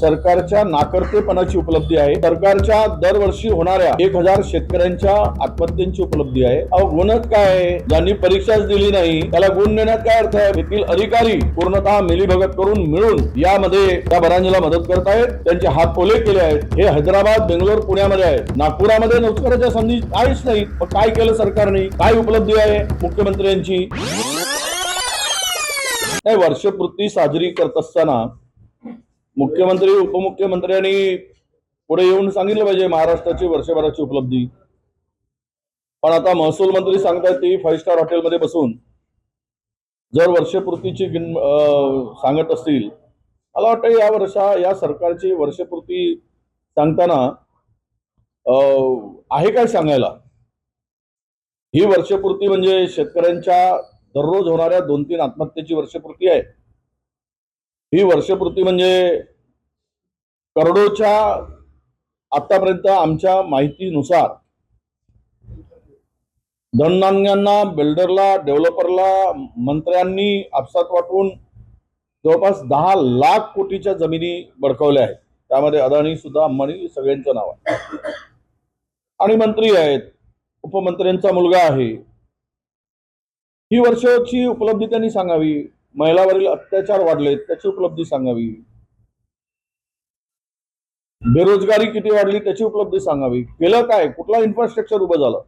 सरकारच्या नाकर्तेपणाची उपलब्धी आहे. सरकारच्या दरवर्षी होणाऱ्या एक हजार शेतकऱ्यांच्या आत्महत्येची उपलब्धी आहे. अहो गुणच काय आहे? ज्यांनी परीक्षाच दिली नाही त्याला गुण देण्यात काय अर्थ आहे? येथील अधिकारी पूर्णतः मिलीभगत करून मिळून यामध्ये त्या बरांजीला मदत करत आहेत. त्यांचे हात ओले केले आहेत. हे हैदराबाद बेंगलोर पुण्यामध्ये आहे नागपुरामध्ये नोकराच्या संधी काहीच नाही काय केलं सरकारने? काय उपलब्धी आहे मुख्यमंत्र्यांची? नाही वर्षपूर्ती साजरी करत असताना मुख्यमंत्री उपमुख्यमंत्र्यांनी पुढे येऊन सांगितलं पाहिजे महाराष्ट्राची वर्षभराची उपलब्धी. पण आता महसूल मंत्री सांगतायत ती फाईव्ह स्टार हॉटेलमध्ये बसून. जर वर्षपूर्तीची गिन सांगत असतील. मला वाटतं या वर्षा या सरकारची वर्षपूर्ती सांगताना आहे काय सांगायला? ही वर्षपूर्ती म्हणजे शेतकऱ्यांच्या दररोज होणाऱ्या दोन तीन आत्महत्येची वर्षपूर्ती आहे. ही वर्षपूर्ती म्हणजे करोडोच्या आतापर्यंत आमच्या माहितीनुसार धनधान्यांना बिल्डरला डेव्हलपरला मंत्र्यांनी आपसात वाटून जवळपास दहा लाख कोटीच्या जमिनी बडकवल्या आहेत. त्यामध्ये अदानी सुद्धा अंबानी सगळ्यांचं नाव आहे. आणि मंत्री आहेत. उपमंत्र्यांचा मुलगा आहे. ही वर्षाची उपलब्धी त्यांनी सांगावी. महिलावरील अत्याचार वाढलेत त्याची उपलब्धी सांगावी. बेरोजगारी किती वाढली त्याची उपलब्धी सांगावी. केलं काय? कुठला इन्फ्रास्ट्रक्चर उभं झालं?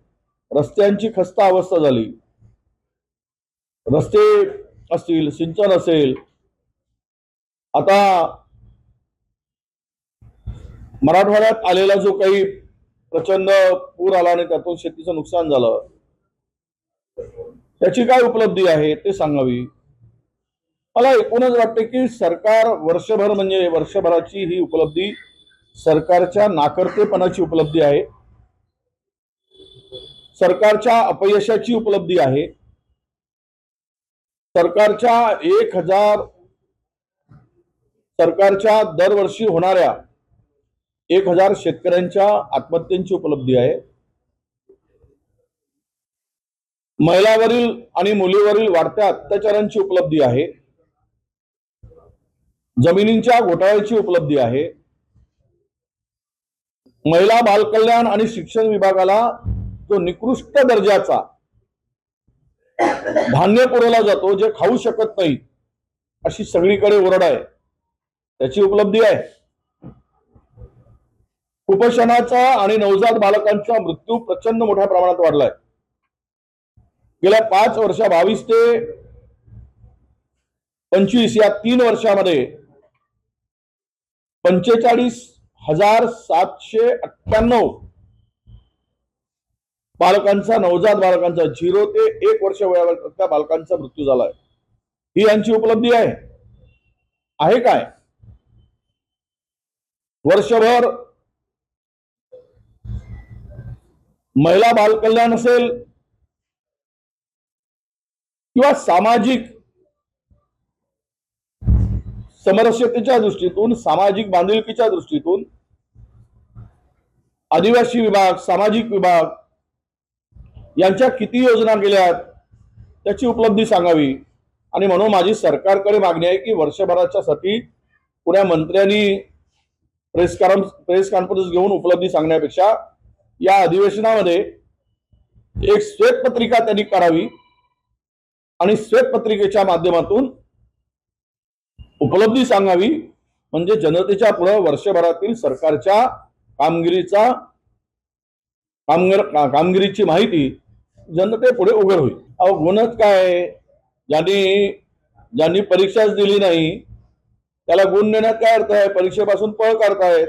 रस्त्यांची खस्ता अवस्था झाली. रस्ते असतील सिंचन असेल. आता मराठवाड्यात आलेला जो काही प्रचंड पूर आला आणि त्यातून शेतीचं नुकसान झालं त्याची काय उपलब्धी आहे ते सांगावी. मला एकूणच वाटते की सरकार वर्षभर म्हणजे वर्षभराची ही उपलब्धी सरकारच्या नाकर्तेपणाची उपलब्धी आहे. सरकारच्या अपयशाची उपलब्धी आहे. सरकारच्या एक हजार सरकारच्या दरवर्षी होणाऱ्या एक हजार शेतकऱ्यांच्या आत्महत्यांची उपलब्धी आहे. महिलावरील आणि मुलीवरील वाढत्या अत्याचारांची उपलब्धी आहे. जमिनींच्या घोटाळ्याची उपलब्धी आहे. महिला बालकल्याण आणि शिक्षण विभागाला जो निकृष्ट दर्जाचा धान्य पुरवला जातो जे खाऊ शकत नाही अशी सगळीकडे ओरड आहे. त्याची उपलब्धी आहे. कुपोषणाचा आणि नवजात बालकांचा मृत्यू प्रचंड मोठ्या प्रमाणात वाढलाय. गेल्या पाच वर्ष बावीस ते पंचवीस या तीन वर्षामध्ये पंचेचाळीस हजार सातशे अठ्ठ्याण्णव. बालकांचा नवजात बालकांचा झिरो ते एक वर्ष वयावरच्या बालकांचा मृत्यू झालाय. ही यांची उपलब्धी आहे. आहे काय? वर्षभर महिला बाल कल्याण असेल किंवा सामाजिक समरस्यतेच्या दृष्टीतून सामाजिक बांधिलकीच्या दृष्टीतून आदिवासी विभाग सामाजिक विभाग यांच्या किती योजना केल्यात त्याची उपलब्धी सांगावी. आणि म्हणून माझी सरकारकडे मागणी आहे की वर्षभराच्या साठी पुण्या मंत्र्यांनी प्रेस प्रेस कॉन्फरन्स घेऊन उपलब्धी सांगण्यापेक्षा या अधिवेशनामध्ये एक श्वेतपत्रिका त्यांनी करावी आणि श्वेतपत्रिकेच्या माध्यमातून उपलब्धी सांगावी म्हणजे जनतेच्या पुढे वर्षभरातील सरकारच्या कामगिरीचा कामगिर कामगिरीची माहिती जनतेपुढे उघड होईल. अहो गुणच काय? ज्यांनी ज्यांनी परीक्षाच दिली नाही त्याला गुण देण्यात काय अर्थ आहे? परीक्षेपासून पळ काढतायत.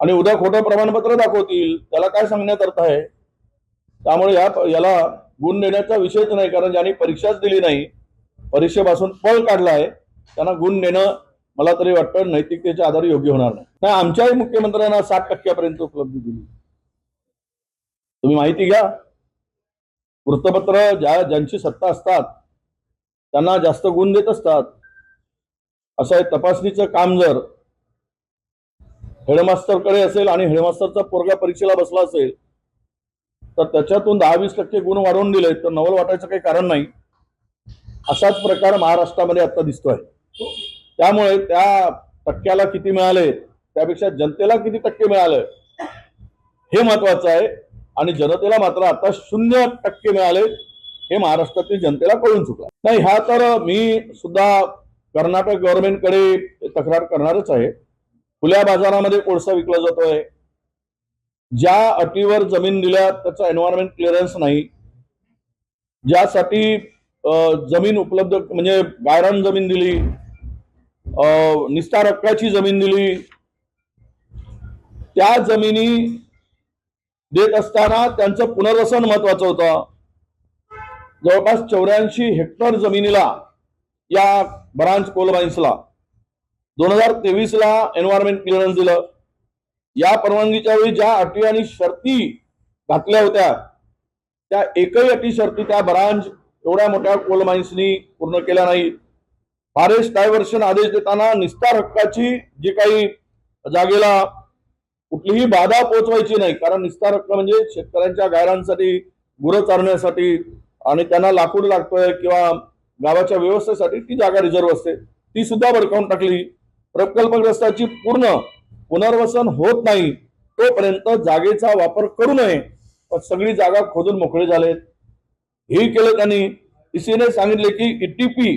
आणि उद्या खोटं प्रमाणपत्र दाखवतील त्याला काय सांगण्यात अर्थ आहे? त्यामुळे या याला गुण देण्याचा विषयच नाही कारण ज्यांनी परीक्षाच दिली नाही परीक्षेपासून पळ काढला आहे. त्यांना गुण देणं मला तरी वाटतं नैतिकतेच्या आधारे योग्य होणार नाही. नाही आमच्याही मुख्यमंत्र्यांना साठ टक्क्यापर्यंत उपलब्धी दिली. तुम्ही माहिती घ्या. वृत्तपत्र ज्या ज्यांची सत्ता असतात त्यांना जास्त गुण देत असतात. असं आहे तपासणीचं काम जर हेडमास्टरकडे असेल आणि हेडमास्टरचा पोरगा परीक्षेला बसला असेल तर त्याच्यातून दहा वीस टक्के गुण वाढवून दिले तर नवल वाटायचं काही कारण नाही. असाच प्रकार महाराष्ट्रामध्ये आता दिसतोय. त्यामुळे त्या टक्क्याला किती मिळाले त्यापेक्षा जनतेला किती टक्के मिळाले हे महत्वाचं आहे. आणि जनतेला मात्र आता शून्य टक्के मिळाले हे महाराष्ट्रातील जनतेला कळून चुकलं. नाही ह्या तर मी सुद्धा कर्नाटक गव्हर्नमेंटकडे तक्रार करणारच आहे. खुल्या बाजारामध्ये कोळसा विकला जातोय. ज्या अटीवर जमीन दिल्या त्याचा एन्व्हायरमेंट क्लिअरन्स नाही. ज्यासाठी जमीन उपलब्ध म्हणजे गायरान जमीन दिली अं, निस्तार हक्काची जमीन दिली. त्या जमिनी देत असताना त्यांचं पुनर्वसन महत्वाचं होतं. जवळपास चौऱ्याऐंशी हेक्टर जमिनीला या ब्रांच कोल माइन्सला दोन हजार तेवीसला एन्व्हायरमेंट क्लिअरन्स दिलं. या परवानगीच्या वेळी ज्या अटी आणि शर्ती घातल्या होत्या त्या एकही अटी शर्ती त्या ब्रांच एवढ्या मोठ्या कोल माइन्सनी पूर्ण केल्या नाही. फॉरेस्ट डायव्हर्शन आदेश देताना निस्तार हक्काची जी काही जागेला कुठलीही बाधा पोहोचवायची नाही कारण निस्तार हक्क म्हणजे शेतकऱ्यांच्या गायरांसाठी गुरं चारण्यासाठी आणि त्यांना लाकूड लागतोय किंवा गावाच्या व्यवस्थेसाठी ती जागा रिझर्व असते. ती सुद्धा भडकावून टाकली. प्रकल्पग्रस्ताची पूर्ण पुनर्वसन होत नाही तोपर्यंत जागेचा वापर करू नये. पण सगळी जागा खोदून मोकळी झालेत. हेही केलं त्यांनी. ईसीने सांगितले की ईटीपी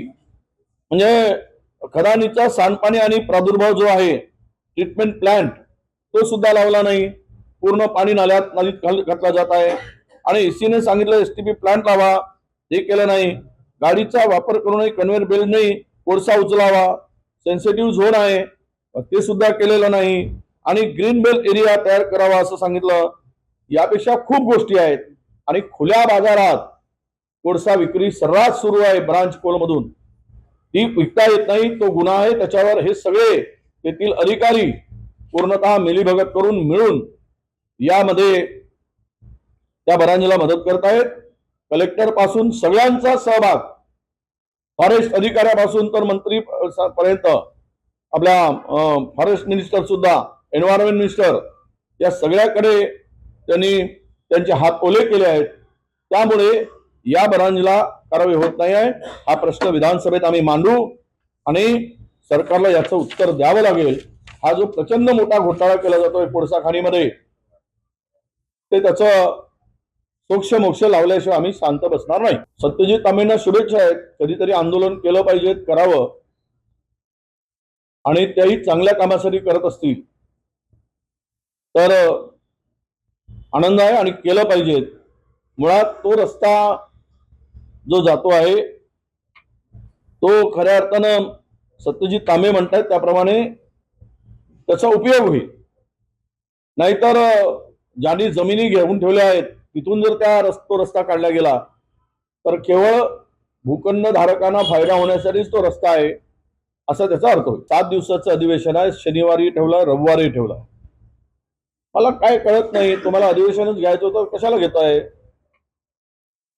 म्हणजे खदानीचा सांडपाणी आणि प्रादुर्भाव जो आहे ट्रीटमेंट प्लांट तो सुद्धा लावला नाही. पूर्ण पाणी नाल्यात नदीत घातला जात आहे. आणि एसीने सांगितलं एच टी पी प्लांट लावा. हे केलं नाही. गाडीचा वापर करूनही कन्व्हेअर बेल्ट नाही. कोळसा उचलावा. सेन्सिटिव्ह झोन आहे. ते सुद्धा केलेलं नाही. आणि ग्रीन बेल्ट एरिया तयार करावा असं सांगितलं. यापेक्षा खूप गोष्टी आहेत. आणि खुल्या बाजारात कोळसा विक्री सर्रास सुरू आहे ब्रांच कोलमधून. ती विकता येत नाही तो गुन्हा आहे. त्याच्यावर हे सगळे तेथील अधिकारी पूर्णतः मिलीभगत करून मिळून यामध्ये त्या बरांजीला मदत करतायत कलेक्टरपासून सगळ्यांचा सहभाग. फॉरेस्ट अधिकाऱ्यापासून तर मंत्री पर्यंत. आपल्या फॉरेस्ट मिनिस्टर सुद्धा एन्व्हायरमेंट मिनिस्टर या सगळ्याकडे त्यांनी त्यांचे हात ओले केले आहेत. त्यामुळे या बरांजला कारवाई होत नाही आहे. हा प्रश्न विधानसभेत आम्ही मांडू आणि सरकारला याचं उत्तर द्यावं लागेल. हा जो प्रचंड मोठा घोटाळा केला जातोय कोळसा खाणीमध्ये ते त्याचं सोक्ष मोक्ष लावल्याशिवाय आम्ही शांत बसणार नाही. सत्यजित तांबेंना शुभेच्छा आहेत. कधीतरी आंदोलन केलं पाहिजे करावं. आणि त्याही चांगल्या कामासाठी करत असतील. तर आनंद आहे आणि केलं पाहिजे. मुळात तो रस्ता जो जातो आहे तो खऱ्या अर्थानं सत्यजित तांबे म्हणतात त्याप्रमाणे त्याचा उपयोग होईल. नाहीतर ज्यांनी जमिनी घेऊन ठेवल्या आहेत तिथून जर त्या रस्तो रस्ता काढला गेला तर केवळ भूखंड धारकांना फायदा होण्यासाठीच तो रस्ता आहे असा त्याचा अर्थ होईल. सात दिवसाचं अधिवेशन आहे शनिवारी ठेवलं रविवारी ठेवलं. मला काय कळत नाही तुम्हाला अधिवेशनच घ्यायचं होतं कशाला घेताय?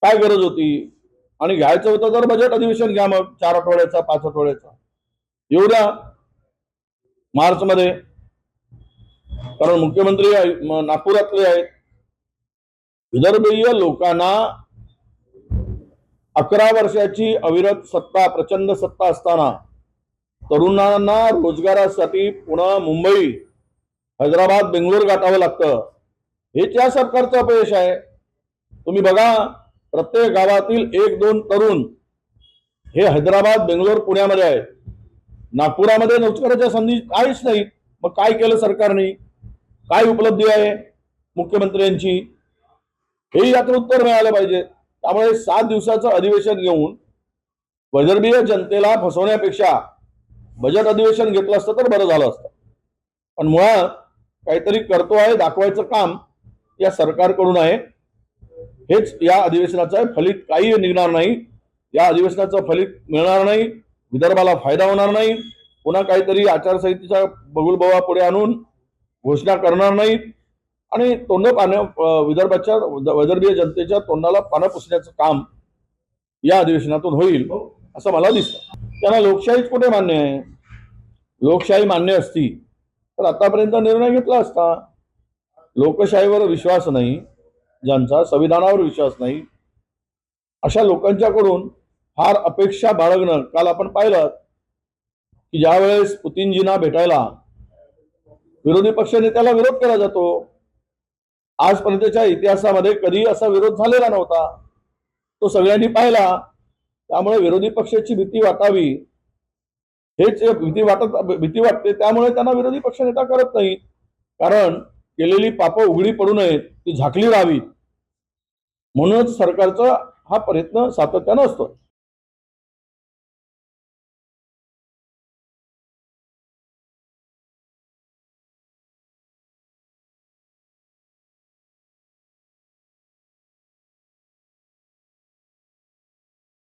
काय गरज होती? आणि घ्यायचं होतं तर बजेट अधिवेशन घ्या मग चार आठवड्याचा पाच आठवड्याचा. येऊ द्या. मार्च मध्ये कारण मुख्यमंत्री नागपुरातले आहेत. विदर्भीय लोकांना अकरा वर्षाची अविरत सत्ता प्रचंड सत्ता असताना तरुणांना रोजगारासाठी पुणे मुंबई हैदराबाद बेंगलोर गाठावं लागतं. हे त्या सरकारचं अपयश आहे. तुम्ही बघा प्रत्येक गावातील एक दोन तरुण हे हैदराबाद बेंगलोर पुण्यामध्ये आहे नागपुरामध्ये रोजगाराच्या संधी काहीच नाही मग काय केलं सरकारने? काय उपलब्धी आहे मुख्यमंत्र्यांची? हे याचं उत्तर मिळालं पाहिजे. त्यामुळे सात दिवसाचं अधिवेशन घेऊन वैदर्भीय जनतेला फसवण्यापेक्षा बजेट अधिवेशन घेतलं असतं तर बरं झालं असतं. पण मुळात काहीतरी करतो आहे दाखवायचं काम या सरकारकडून आहे. हेच या अधिवेशनाचं फलित काही निघणार नाही. या अधिवेशनाचं फलित मिळणार नाही. विदर्भाला फायदा होणार नाही. पुन्हा काहीतरी आचारसंहितेचा बगुलबवा पुढे आणून घोषणा करणार नाही. आणि तोंड पाण्या विदर्भाच्या विदर्भीय जनतेच्या तोंडाला पानं पुसण्याचं काम या अधिवेशनातून होईल असं मला दिसतं. त्यांना लोकशाहीच कुठे मान्य आहे? लोकशाही मान्य असती तर आतापर्यंत निर्णय घेतला असता. लोकशाहीवर विश्वास नाही. ज्यांचा संविधानावर विश्वास नाही अशा लोकांच्याकडून फार अपेक्षा बाळगणं काल आपण पाहिलं की ज्यावेळेस पुतीनजींना भेटायला विरोधी पक्ष नेत्याला विरोध केला जातो आजपर्यंतच्या इतिहासामध्ये कधी असा विरोध झालेला नव्हता. तो सगळ्यांनी पाहिला त्यामुळे विरोधी पक्षाची भीती वाटावी. हेच भीती वाटत भीती वाटते त्यामुळे त्यांना विरोधी पक्षनेता करत नाहीत. कारण केलेली पापं उघडी पडू नयेत. ती झाकली राहावी. म्हणूनच सरकारचा हा प्रयत्न सातत्यानं असतो